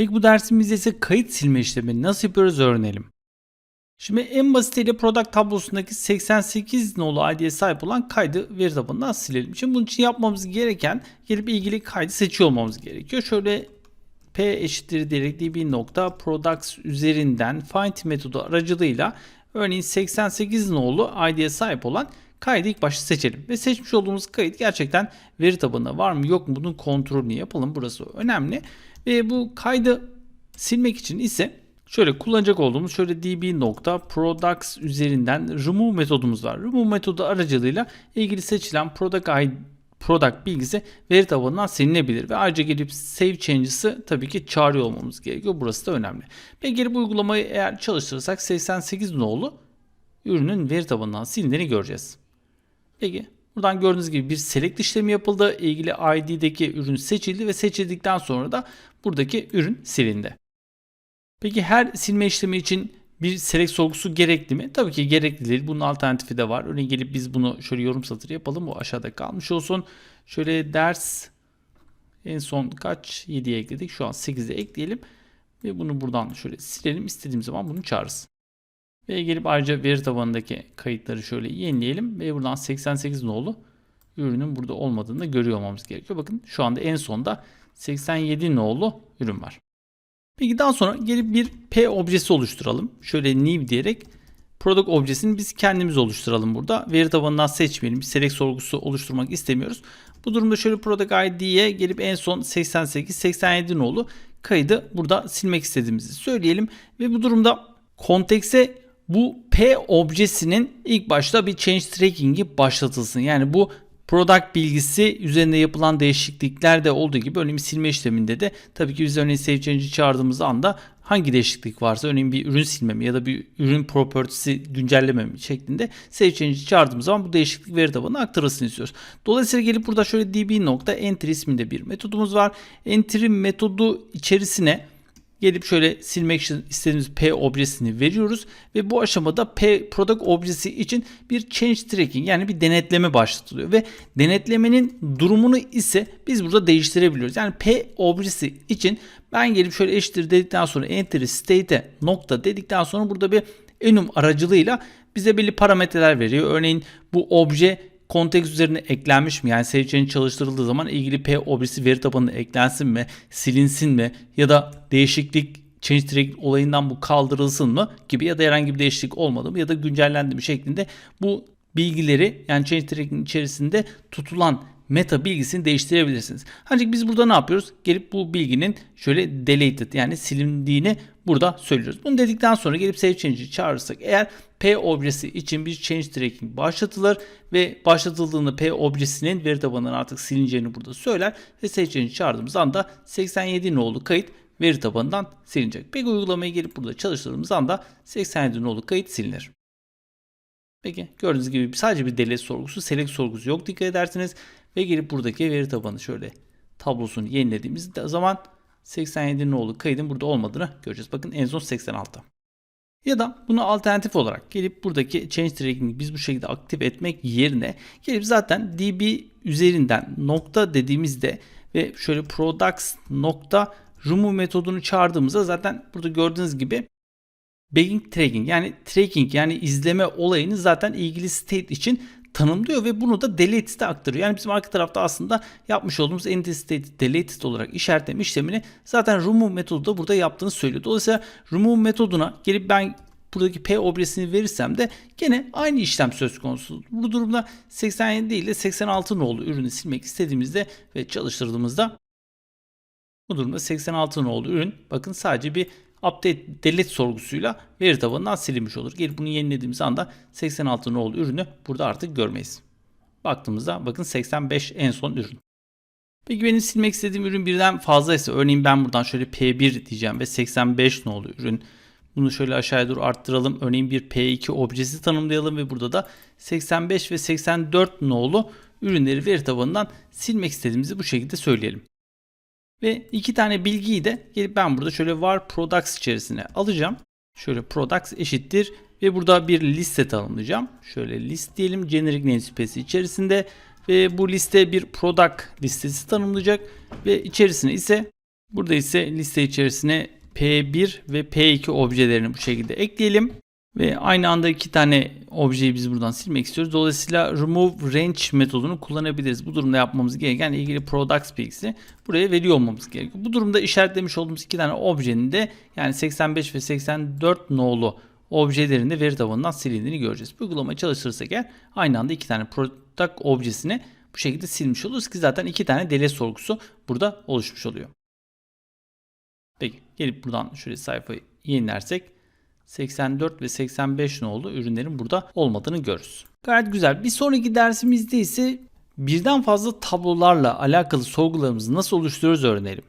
Peki bu dersimizde ise kayıt silme işlemini nasıl yapıyoruz öğrenelim. Şimdi en basitiyle product tablosundaki 88 nolu ID'ye sahip olan kaydı veri tabanından silelim. Şimdi bunun için yapmamız gereken gelip ilgili kaydı seçiyor olmamız gerekiyor. Şöyle p eşittir diyerek db nokta products üzerinden find metodu aracılığıyla örneğin 88 nolu ID'ye sahip olan kaydı ilk başta seçelim. Ve seçmiş olduğumuz kayıt gerçekten veri tabanında var mı yok mu bunun kontrolünü yapalım. Burası önemli. Ve bu kaydı silmek için ise şöyle kullanacak olduğumuz şöyle db.products üzerinden remove metodumuz var. Remove metodu aracılığıyla ilgili seçilen product ID product bilgisi veri tabanından silinebilir ve ayrıca gelip save changes'ı tabii ki çağırıyor olmamız gerekiyor. Burası da önemli. Ve gelip uygulamayı eğer çalıştırırsak 88 nolu ürünün veri tabanından silindiğini göreceğiz. Peki buradan gördüğünüz gibi bir select işlemi yapıldı. İlgili ID'deki ürün seçildi ve seçildikten sonra da buradaki ürün silindi. Peki her silme işlemi için bir select sorgusu gerekli mi? Tabii ki gerekli değil. Bunun alternatifi de var. Örneğin gelip biz bunu şöyle yorum satırı yapalım. Bu aşağıda kalmış olsun. Şöyle ders en son kaç? 7'ye ekledik. Şu an 8'e ekleyelim. Ve bunu buradan şöyle silelim. İstediğim zaman bunu çağırırız. Ve gelip ayrıca veri tabanındaki kayıtları şöyle yenileyelim. Ve buradan 88 nolu ürünün burada olmadığını da görüyor olmamız gerekiyor. Bakın şu anda en sonda 87 nolu ürün var. Peki daha sonra gelip bir P objesi oluşturalım. Şöyle new diyerek product objesini biz kendimiz oluşturalım burada. Veri tabanından seçmeyelim. Bir select sorgusu oluşturmak istemiyoruz. Bu durumda şöyle product id'ye gelip en son 88 87 nolu kaydı burada silmek istediğimizi söyleyelim ve bu durumda kontekse bu P objesinin ilk başta bir change tracking'i başlatılsın. Yani bu product bilgisi üzerinde yapılan değişiklikler de olduğu gibi örneğin silme işleminde de tabii ki biz örneğin save change'i çağırdığımız anda hangi değişiklik varsa örneğin bir ürün silmemi ya da bir ürün property'si güncellememi şeklinde save change'i çağırdığımız zaman bu değişiklik veri tabanına aktarılsın istiyoruz. Dolayısıyla gelip burada şöyle db.entry isminde bir metodumuz var. Entry metodu içerisine gelip şöyle silmek için istediğimiz P objesini veriyoruz ve bu aşamada P product objesi için bir change tracking yani bir denetleme başlatılıyor ve denetlemenin durumunu ise biz burada değiştirebiliyoruz. Yani P objesi için ben gelip şöyle eşittir dedikten sonra enter state'e nokta dedikten sonra burada bir enum aracılığıyla bize belli parametreler veriyor. Örneğin bu obje konteks üzerine eklenmiş mi? Yani change çalıştırıldığı zaman ilgili P objesi veri tabanına eklensin mi? Silinsin mi? Ya da değişiklik change track olayından bu kaldırılsın mı? Gibi ya da herhangi bir değişiklik olmadı mı? Ya da güncellendi mi şeklinde bu bilgileri yani change track'in içerisinde tutulan meta bilgisini değiştirebilirsiniz. Ancak biz burada ne yapıyoruz? Gelip bu bilginin şöyle deleted yani silindiğini burada söylüyoruz. Bunu dedikten sonra gelip save change'i çağırırsak eğer P objesi için bir change tracking başlatılır ve başlatıldığında P objesinin veri tabanından artık silineceğini burada söyler ve save change'i çağırdığımız anda 87 nolu kayıt veri tabanından silinecek. Peki uygulamayı gelip burada çalıştırdığımız anda 87 nolu kayıt silinir. Peki gördüğünüz gibi sadece bir delete sorgusu, select sorgusu yok dikkat ederseniz ve gelip buradaki veri tabanı şöyle tablosunu yenilediğimiz zaman 87 nolu kaydın burada olmadığını göreceğiz. Bakın en son 86. Ya da bunu alternatif olarak gelip buradaki change tracking'i biz bu şekilde aktif etmek yerine gelip zaten db üzerinden nokta dediğimizde ve şöyle products nokta remove metodunu çağırdığımızda zaten burada gördüğünüz gibi Bagging tracking yani tracking yani izleme olayını zaten ilgili state için tanımlıyor ve bunu da deleted aktarıyor. Yani bizim arka tarafta aslında yapmış olduğumuz entity state deleted olarak işaretleme işlemini zaten remove metodu da burada yaptığını söylüyor. Dolayısıyla remove metoduna gelip ben buradaki P objesini verirsem de gene aynı işlem söz konusu. Bu durumda 87 değil de 86 nolu ürünü silmek istediğimizde ve çalıştırdığımızda bu durumda 86 nolu ürün bakın sadece bir update delete sorgusuyla veri tabanından silinmiş olur. Gelip bunu yenilediğimiz anda 86 nolu ürünü burada artık görmeyiz. Baktığımızda bakın 85 en son ürün. Peki benim silmek istediğim ürün birden fazlaysa örneğin ben buradan şöyle P1 diyeceğim ve 85 nolu ürün. Bunu şöyle aşağıya doğru arttıralım. Örneğin bir P2 objesi tanımlayalım ve burada da 85 ve 84 nolu ürünleri veri tabanından silmek istediğimizi bu şekilde söyleyelim. Ve iki tane bilgiyi de gelip ben burada şöyle var products içerisine alacağım. Şöyle products eşittir ve burada bir liste tanımlayacağım. Şöyle list diyelim generic namespace içerisinde ve bu liste bir product listesi tanımlayacak ve içerisine ise Burada ise liste içerisine P1 ve P2 objelerini bu şekilde ekleyelim. Ve aynı anda iki tane objeyi biz buradan silmek istiyoruz. Dolayısıyla remove range metodunu kullanabiliriz. Bu durumda yapmamız gereken ilgili products bilgisi buraya veriyor olmamız gerekiyor. Bu durumda işaretlemiş olduğumuz iki tane objenin de yani 85 ve 84 nolu objelerin de veri tabanından silindiğini göreceğiz. Bu uygulamayı çalıştırırsak eğer aynı anda iki tane product objesini bu şekilde silmiş oluruz ki zaten iki tane delete sorgusu burada oluşmuş oluyor. Peki gelip buradan şöyle sayfayı yenilersek 84 ve 85 nolu ürünlerin burada olmadığını görürüz. Gayet güzel. Bir sonraki dersimizde ise birden fazla tablolarla alakalı sorgularımızı nasıl oluşturuyoruz öğrenelim.